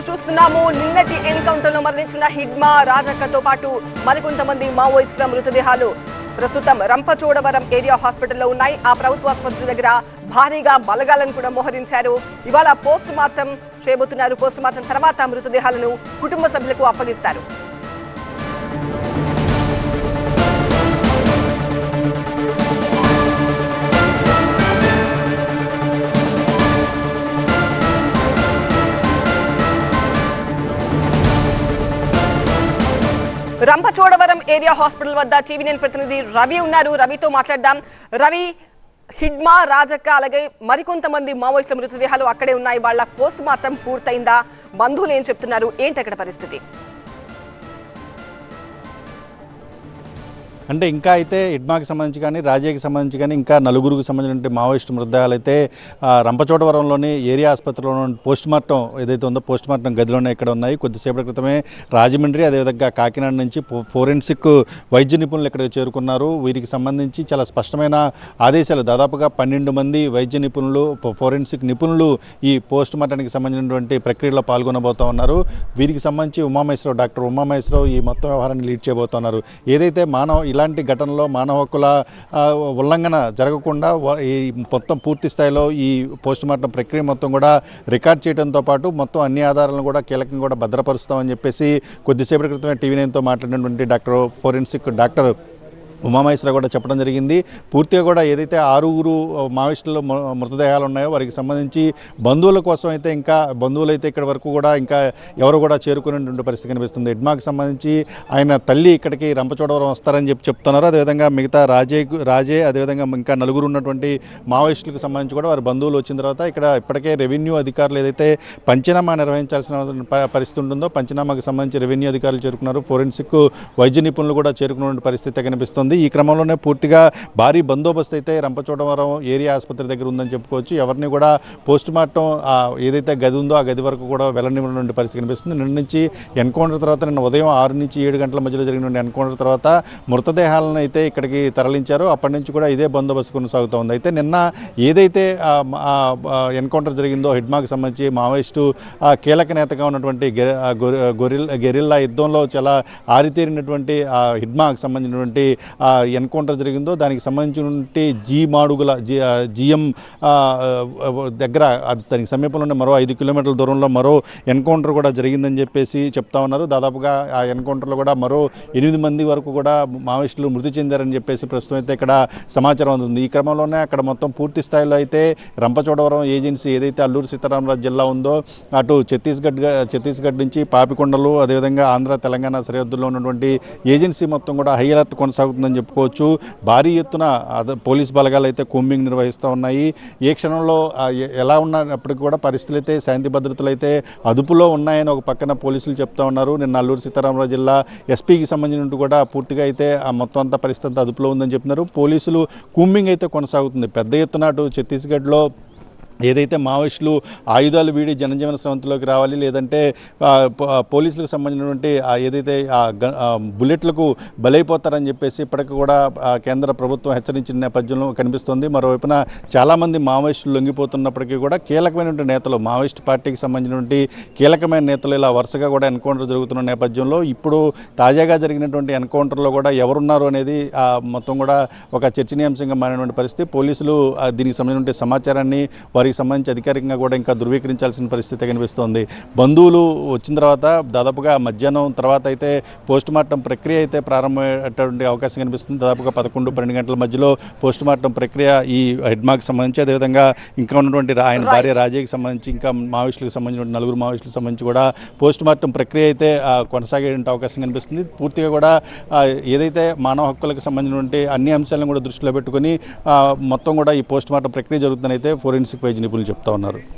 News చూస్తున్నాము. నిన్నటి ఎన్కౌంటర్లో మరణించిన హిడ్మా రాజక్కతో పాటు మరికొంతమంది మావోయిస్టుల మృతదేహాలు ప్రస్తుతం రంపచోడవరం ఏరియా హాస్పిటల్లో ఉన్నాయి. ఆ ప్రభుత్వ ఆసుపత్రి దగ్గర భారీగా బలగాలను కూడా మోహరించారు. ఇవాళ పోస్ట్ మార్టం చేయబోతున్నారు. పోస్ట్ మార్టం తర్వాత మృతదేహాలను కుటుంబ సభ్యులకు అప్పగిస్తారు. రంపచోడవరం ఏరియా హాస్పిటల్ వద్ద టీవీ నేను ప్రతినిధి రవి ఉన్నారు. రవితో మాట్లాడదాం. రవి హిడ్మా రాజక్క అలాగే మరికొంతమంది మావోయిస్టుల మృతదేహాలు అక్కడే ఉన్నాయి. వాళ్ళ పోస్ట్ మార్టం పూర్తయిందా? బంధువులు ఏం చెప్తున్నారు? ఏంటి అక్కడ పరిస్థితి? అంటే ఇంకా అయితే ఇడ్మాకి సంబంధించి కానీ రాజయ్యకి సంబంధించి కానీ ఇంకా నలుగురికి సంబంధించిన మావోయిస్టు మృతదేహాలు అయితే రంపచోటవరంలోని రంపచోడవరంలోని ఏరియా ఆసుపత్రిలో పోస్ట్ మార్టం ఏదైతే ఉందో పోస్ట్ మార్టం గదిలోనే ఇక్కడ ఉన్నాయి. కొద్దిసేపటి క్రితమే రాజమండ్రి అదేవిధంగా కాకినాడ నుంచి ఫోరెన్సిక్ వైద్య నిపుణులు ఇక్కడికి చేరుకున్నారు. వీరికి సంబంధించి చాలా స్పష్టమైన ఆదేశాలు. దాదాపుగా పన్నెండు మంది వైద్య నిపుణులు ఫోరెన్సిక్ నిపుణులు ఈ పోస్ట్ మార్టానికి సంబంధించినటువంటి ప్రక్రియలో పాల్గొనబోతా ఉన్నారు. వీరికి సంబంధించి ఉమామహేశ్వరరావు డాక్టర్ ఉమామహేశ్వరరావు ఈ మొత్తం వ్యవహారాన్ని లీడ్ చేయబోతున్నారు ఏదైతే మానవ ఇలాంటి ఘటనలో మానవ హక్కుల ఉల్లంఘన జరగకుండా ఈ మొత్తం పూర్తి స్థాయిలో ఈ పోస్ట్ మార్టం ప్రక్రియ మొత్తం కూడా రికార్డ్ చేయడంతో పాటు మొత్తం అన్ని ఆధారాలను కూడా కీలకంగా కూడా భద్రపరుస్తామని చెప్పేసి కొద్దిసేపటి క్రితమే టీవీ నైన్తో మాట్లాడినటువంటి డాక్టర్ ఫోరెన్సిక్ డాక్టర్ ఉమామహేశ్వర కూడా చెప్పడం జరిగింది. పూర్తిగా కూడా ఏదైతే ఆరుగురు మావోయిస్టులు మృతదేహాలు ఉన్నాయో వారికి సంబంధించి బంధువుల కోసం అయితే ఇంకా బంధువులు అయితే ఇక్కడ వరకు కూడా ఇంకా ఎవరు కూడా చేరుకునేటువంటి పరిస్థితి కనిపిస్తుంది. ఎడ్మాకి సంబంధించి ఆయన తల్లి ఇక్కడికి రంపచోడవరం వస్తారని చెప్పి చెప్తున్నారు. అదేవిధంగా మిగతా రాజే రాజే అదేవిధంగా ఇంకా నలుగురు ఉన్నటువంటి మావోయిస్టులకు సంబంధించి కూడా వారి బంధువులు వచ్చిన తర్వాత ఇక్కడ ఇప్పటికే రెవెన్యూ అధికారులు ఏదైతే పంచనామా నిర్వహించాల్సిన ప- పరిస్థితి ఉంటుందో పంచనామాకు సంబంధించి రెవెన్యూ అధికారులు చేరుకున్నారు. ఫోరెన్సిక్ వైద్య నిపుణులు కూడా చేరుకున్న పరిస్థితి కనిపిస్తుంది. ఈ క్రమంలోనే పూర్తిగా భారీ బందోబస్తు అయితే రంపచోడవరం ఏరియా ఆసుపత్రి దగ్గర ఉందని చెప్పుకోవచ్చు. ఎవరిని కూడా పోస్ట్ మార్టం ఏదైతే గది ఉందో ఆ గది వరకు కూడా వెళ్ళనివ్వడం పరిస్థితి కనిపిస్తుంది. నిన్న నుంచి ఎన్కౌంటర్ తర్వాత నిన్న ఉదయం ఆరు నుంచి ఏడు గంటల మధ్యలో జరిగిన ఎన్కౌంటర్ తర్వాత మృతదేహాలను అయితే ఇక్కడికి తరలించారు. అప్పటి నుంచి కూడా ఇదే బందోబస్తు కొనసాగుతూ ఉంది అయితే నిన్న ఏదైతే ఎన్కౌంటర్ జరిగిందో హిడ్మాకి సంబంధించి మావోయిస్టు కీలక నేతగా ఉన్నటువంటి గె- గొరి- గొరిల్ గెరిల్లా యుద్ధంలో చాలా ఆరితేరినటువంటి హిడ్మాకి సంబంధించినటువంటి ఎన్కౌంటర్ జరిగిందో దానికి సంబంధించినటువంటి జీ మాడుగుల జి జిఎం దగ్గర దానికి సమీపంలో ఉన్న మరో ఐదు కిలోమీటర్ల దూరంలో మరో ఎన్కౌంటర్ కూడా జరిగిందని చెప్పేసి చెప్తా ఉన్నారు. దాదాపుగా ఆ ఎన్కౌంటర్లో కూడా మరో ఎనిమిది మంది వరకు కూడా మావోయిస్టులు మృతి చెందారని చెప్పేసి ప్రస్తుతం అయితే ఇక్కడ సమాచారం అందుతుంది ఈ క్రమంలోనే అక్కడ మొత్తం పూర్తి స్థాయిలో అయితే రంపచోడవరం ఏజెన్సీ ఏదైతే అల్లూరు సీతారామరాజు జిల్లా ఉందో అటు ఛత్తీస్గఢ్ ఛత్తీస్గఢ్ నుంచి పాపికొండలు అదేవిధంగా ఆంధ్ర తెలంగాణ సరిహద్దుల్లో ఉన్నటువంటి ఏజెన్సీ మొత్తం కూడా హై అలర్ట్ కొనసాగుతుందని చెప్పుకోవచ్చు. భారీ ఎత్తున పోలీస్ బలగాలు అయితే కూంబింగ్ నిర్వహిస్తూ ఉన్నాయి. ఏ క్షణంలో ఎలా ఉన్నప్పటికీ కూడా పరిస్థితులు అయితే శాంతి భద్రతలు అయితే అదుపులో ఉన్నాయని ఒక పక్కన పోలీసులు చెప్తా ఉన్నారు. నిన్న అల్లూరు సీతారామరాజు జిల్లా ఎస్పీకి సంబంధించినట్టు కూడా పూర్తిగా అయితే ఆ మొత్తం అంతా పరిస్థితి అదుపులో ఉందని చెప్తున్నారు పోలీసులు కూంబింగ్ అయితే కొనసాగుతుంది. పెద్ద ఎత్తున అటు ఛత్తీస్గఢ్లో ఏదైతే మావోయిస్టులు ఆయుధాలు వీడి జనజీవన స్రవంతిలోకి రావాలి లేదంటే పోలీసులకు సంబంధించినటువంటి ఏదైతే బుల్లెట్లకు బలైపోతారని చెప్పేసి ఇప్పటికి కూడా కేంద్ర ప్రభుత్వం హెచ్చరించిన నేపథ్యంలో కనిపిస్తుంది. మరోవైపున చాలామంది మావోయిస్టులు లొంగిపోతున్నప్పటికీ కూడా కీలకమైనటువంటి నేతలు మావోయిస్ట్ పార్టీకి సంబంధించినటువంటి కీలకమైన నేతలు ఇలా వరుసగా కూడా ఎన్కౌంటర్ జరుగుతున్న నేపథ్యంలో ఇప్పుడు తాజాగా జరిగినటువంటి ఎన్కౌంటర్లో కూడా ఎవరున్నారు అనేది మొత్తం కూడా ఒక చర్చనీయాంశంగా మారినటువంటి పరిస్థితి. పోలీసులు దీనికి సంబంధించిన సమాచారాన్ని వారి వారికి సంబంధించి అధికారికంగా కూడా ఇంకా ధృవీకరించాల్సిన పరిస్థితి కనిపిస్తోంది. బంధువులు వచ్చిన తర్వాత దాదాపుగా మధ్యాహ్నం తర్వాత అయితే పోస్ట్ మార్టం ప్రక్రియ అయితే ప్రారంభమయ్యేటువంటి అవకాశం కనిపిస్తుంది. దాదాపుగా పదకొండు పన్నెండు గంటల మధ్యలో పోస్ట్ మార్టం ప్రక్రియ ఈ హెడ్మార్క్ సంబంధించి అదేవిధంగా ఇంకా ఉన్నటువంటి ఆయన. భార్య రాజయ్యకి సంబంధించి ఇంకా మావోయిస్టులకు సంబంధించిన నలుగురు మావోయిస్టులకు సంబంధించి కూడా పోస్ట్ మార్టం ప్రక్రియ అయితే కొనసాగే అవకాశం కనిపిస్తుంది. పూర్తిగా కూడా ఏదైతే మానవ హక్కులకు సంబంధించినటువంటి అన్ని అంశాలను కూడా దృష్టిలో పెట్టుకొని మొత్తం కూడా ఈ పోస్ట్ మార్టం ప్రక్రియ జరుగుతుందని అయితే ఫోరెన్సిక్ వైద్య నిపుణులు చెప్తా ఉన్నారు.